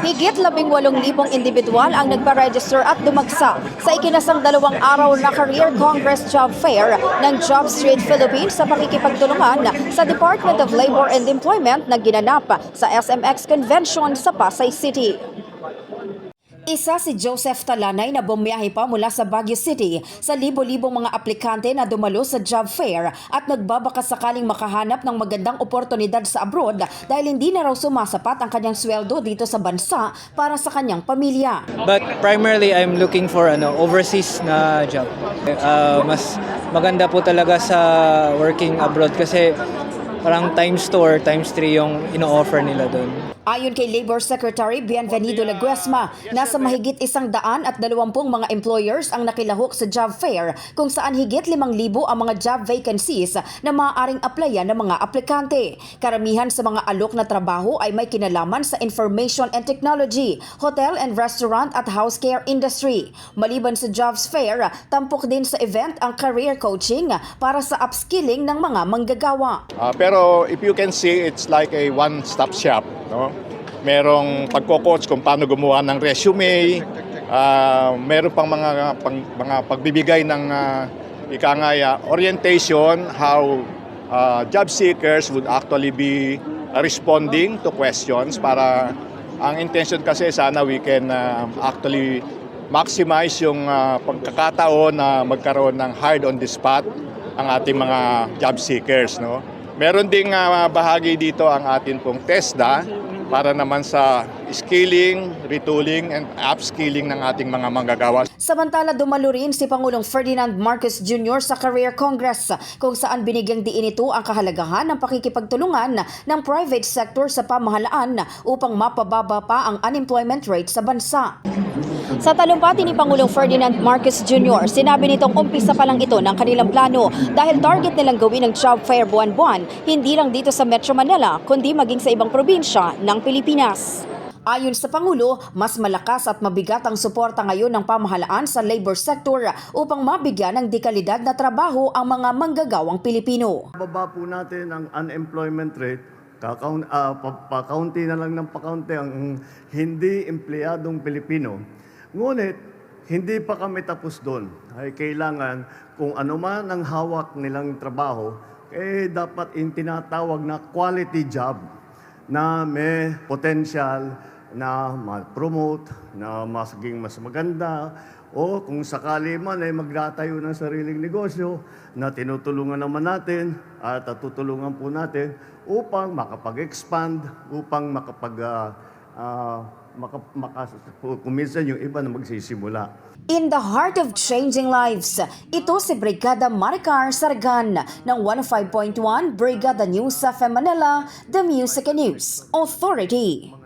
Higit 18,000 individual ang nagpa-register at dumagsa sa ikinasang dalawang araw na Career Congress Job Fair ng Job Street Philippines sa pakikipagtulungan sa Department of Labor and Employment na ginanap sa SMX Convention sa Pasay City. Isa si Joseph Talanay na bumiyahe pa mula sa Baguio City sa libo-libong mga aplikante na dumalo sa job fair at nagbabaka sakaling makahanap ng magandang oportunidad sa abroad dahil hindi na raw sumasapat ang kanyang sweldo dito sa bansa para sa kanyang pamilya. But primarily, I'm looking for ano overseas na job. Uh, mas maganda po talaga sa working abroad kasi parang times 2 or times 3 yung ino-offer nila doon. Ayon kay Labor Secretary Bienvenido Laguesma, nasa mahigit isang daan at dalawampung mga employers ang nakilahok sa job fair kung saan higit limang libo ang mga job vacancies na maaaring applyan ng mga aplikante. Karamihan sa mga alok na trabaho ay may kinalaman sa information and technology, hotel and restaurant at house care industry. Maliban sa jobs fair, tampok din sa event ang career coaching para sa upskilling ng mga manggagawa. Ah, pero if you can see, it's like a one-stop shop. No? Merong pagko-coach kung paano gumawa ng resume, ah, meron pang mga, pang, mga pagbibigay ng uh, ikangaya orientation, how ah, job seekers would actually be responding to questions para ang intention kasi sana we can ah, actually maximize yung ah, pagkakataon na magkaroon ng hard on the spot ang ating mga job seekers. No? Meron ding ah, bahagi dito ang atin pong TESDA para naman sa skilling, retooling, and upskilling ng ating mga manggagawa. Samantala dumalo rin si Pangulong Ferdinand Marcos Jr. sa Career Congress kung saan binigyang diin ito ang kahalagahan ng pakikipagtulungan ng private sector sa pamahalaan upang mapababa pa ang unemployment rate sa bansa. Sa talumpati ni Pangulong Ferdinand Marcos Jr., sinabi nitong umpisa pa lang ito ng kanilang plano dahil target nilang gawin ng job fair buwan-buwan, hindi lang dito sa Metro Manila, kundi maging sa ibang probinsya ng Pilipinas. Ayon sa Pangulo, mas malakas at mabigat ang suporta ngayon ng pamahalaan sa labor sector upang mabigyan ng dekalidad na trabaho ang mga manggagawang Pilipino. Baba po natin ang unemployment rate, kakaun, ah, pa- pakaunti na lang ng pakaunti ang hindi empleyadong Pilipino. Ngunit, hindi pa kami tapos doon. Ay kailangan kung ano man ang hawak nilang trabaho, eh dapat in tinatawag na quality job na may potential na ma-promote, na masaging mas maganda, o kung sakali man ay magtatayo ng sariling negosyo na tinutulungan naman natin at tutulungan po natin upang makapag-expand, upang makapag uh, uh, maka, maka, kung minsan yung iba na magsisimula. In the heart of changing lives, ito si Brigada Maricar Sargan ng 105.1 Brigada News sa Manila, The Music and News Authority.